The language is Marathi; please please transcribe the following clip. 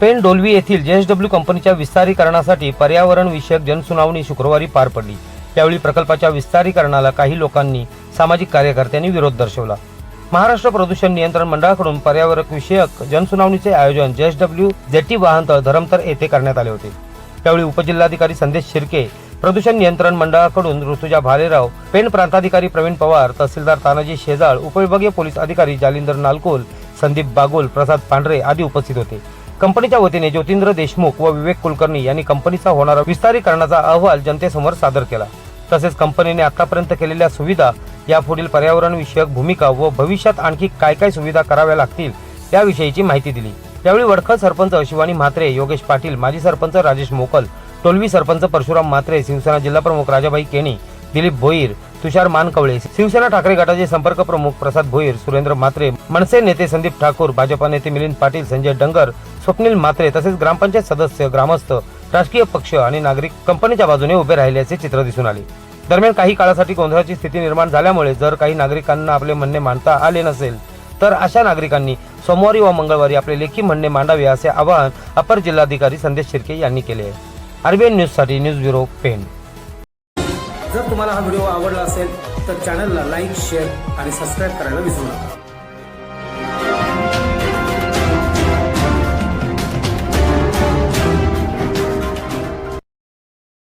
पेन डोलवी येथील जेएसडब्ल्यू कंपनीच्या विस्तारीकरणासाठी पर्यावरण विषयक जनसुनावणी शुक्रवारी पार पडली. त्यावेळी प्रकल्पाच्या विस्तारीकरणाला काही लोकांनी सामाजिक कार्यकर्त्यांनी विरोध दर्शवला. महाराष्ट्र प्रदूषण नियंत्रण मंडळाकडून पर्यावरण विषयक जनसुनावणीचे आयोजन जेएसडब्ल्यू जेटी वाहनतळ धरमतर येथे करण्यात आले होते. त्यावेळी उपजिल्हाधिकारी संदेश शिर्के प्रदूषण नियंत्रण मंडळाकडून ऋतुजा भालेराव पेण प्रांताधिकारी प्रवीण पवार तहसीलदार तानाजी शेजाळ उपविभागीय पोलीस अधिकारी जालिंदर नालकोल संदीप बागोल प्रसाद पांढरे आदी उपस्थित होते. कंपनीच्या वतीने ज्योतिंद्र देशमुख व विवेक कुलकर्णी यांनी कंपनीचा होणारा विस्तारीकरणाचा अहवाल जनतेसमोर सादर केला. तसेच कंपनीने आतापर्यंत केलेल्या सुविधा यापुढील पर्यावरण विषयक भूमिका व भविष्यात आणखी काय काय सुविधा कराव्या लागतील याविषयीची माहिती दिली. यावेळी वडखळ सरपंच शिवानी म्हात्रे योगेश पाटील माजी सरपंच राजेश मोकल टोलवी सरपंच परशुराम म्हात्रे शिवसेना जिल्हाप्रमुख राजाभाई केणी दिलीप भोईर तुषार मानकवळे शिवसेना ठाकरे गटाचे संपर्क प्रमुख प्रसाद भोईर सुरेंद्र म्हात्रे मनसे नेते संदीप ठाकूर भाजपा नेते मिलिंद पाटील संजय डंगर स्वप्नील म्हात्रे तसेच ग्रामपंचायत सदस्य ग्रामस्थ राजकीय पक्ष आणि नागरिक कंपनीच्या बाजूने उभे राहिल्याचे चित्र दिसून आले. दरम्यान काही काळासाठी गोंधळाची स्थिती निर्माण झाल्यामुळे जर काही नागरिकांना आपले म्हणणे मांडता आले नसेल तर अशा नागरिकांनी सोमवारी व मंगळवारी आपले लेखी म्हणणे मांडावे असे आवाहन अपर जिल्हाधिकारी संदेश शिर्के यांनी केले आहे. आरबीएन न्यूजसाठी न्यूज ब्युरो पेन जर तुम्हाला हा व्हिडिओ आवडला असेल तर चॅनलला लाईक शेअर आणि सबस्क्राईब करायला विसरू नका.